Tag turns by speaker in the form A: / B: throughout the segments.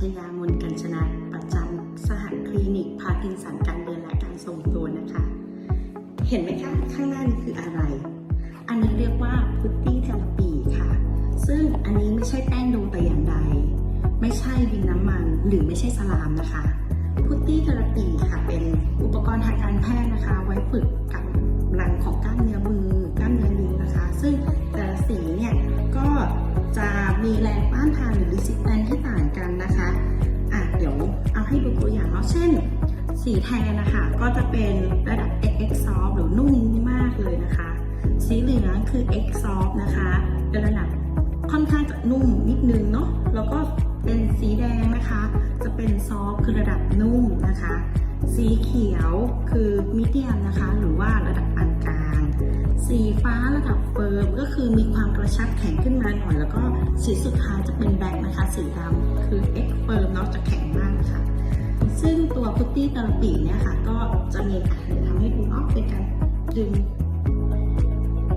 A: ชยามนกัญชนะประจำสหคลินิกพาร์กินสันการเดินและการทรงตัวนะคะ เห็นไหมคะ ข้างหน้านี้คืออะไร อันนี้เรียกว่าพุตตี้เทอราปีค่ะ ซึ่งอันนี้ไม่ใช่แป้งดงแต่อย่างใด ไม่ใช่ดินน้ำมันหรือไม่ใช่สลามนะคะพุตตี้เทอราปีค่ะ เป็นอุปกรณ์ทางการแพทย์นะคะ ไว้ฝึกกัำลังของกล้ามเนื้อมือกล้ามเนื้อนิ้วนะคะ ซึ่งแต่ละสีเนี่ยก็จะมีแรงต้านทานหรือดิสิแตนที่ต่าง กันนะคะอะเดี๋ยวเอาให้ดูตัวอย่างเนาะเช่น สีแทนนะคะก็จะเป็นระดับ XX soft หรือนุ่มมากเลยนะคะ สีเหลืองคือ X soft นะคะเป็นระดับค่อนข้างจะนุ่มนิดนึงเนาะแล้วก็เป็นสีแดงนะคะ จะเป็นซอฟคือระดับนุ่มนะคะ สีเขียวคือมิเดียมนะคะ หรือว่าระดับปานกลาง สีฟ้าระดับเฟิร์มก็คือมีความกระชับแข็งขึ้นมาหน่อย แล้วก็ สีสุดท้ายจะเป็นแบล็คนะคะสีดำคือ X เฟิร์มเนาะจะแข็งมากนะคะซึ่งตัวพุตตี้เทอราปีเนี่ยค่ะ ก็จะมีอะเดี๋ยวทำให้ดูเนาะเป็นการดึง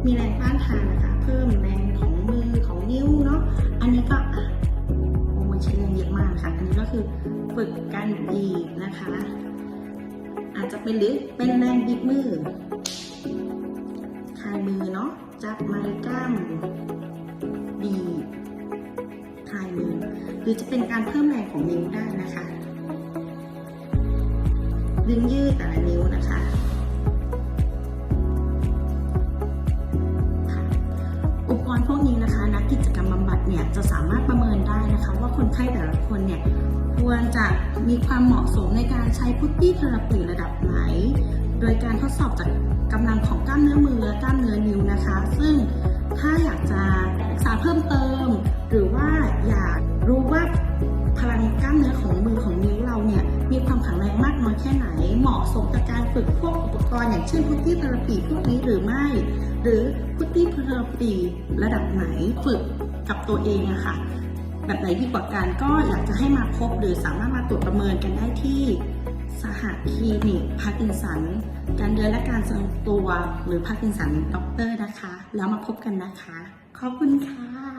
A: มีแรงต้านทานนะคะ เพิ่มแรงของมือของนิ้วเนาะอันนี้ก็อะโอ้มันใช้แรงเยอะมากค่ะ อันนี้ก็คือฝึกการบีบนะคะ อาจจะเป็นหรือเป็นแรงบีบมือคลายมือเนาะจับไม้กล้าม หรือจะเป็นการเพิ่มแรงของนิ้วได้นะคะ ดึงยืดแต่ละนิ้วนะคะอุปกรณ์พวกนี้นะคะ นักกิจกรรมบำบัดเนี่ยจะสามารถประเมินได้นะคะ ว่าคนไข้แต่ละคนเนี่ยควรจะมีความเหมาะสมในการใช้พุตตี้เทอราปีระดับไหน โดยการทดสอบจากกำลังของกล้ามเนื้อมือและกล้าม เช่นพุตตี้เทอราปีพวกนี้หรือไม่ หรือพุตตี้เทอราปีระดับไหนฝึกกับตัวเองอะค่ะ แบบไหนดีกว่ากันก็อยากจะให้มาพบหรือสามารถมาตรวจประเมินกันได้ที่สหคลินิกพาร์กินสัน การเดินและการทรงตัวหรือพาร์กินสันด็อกเตอร์นะคะ แล้วมาพบกันนะคะ ขอบคุณค่ะ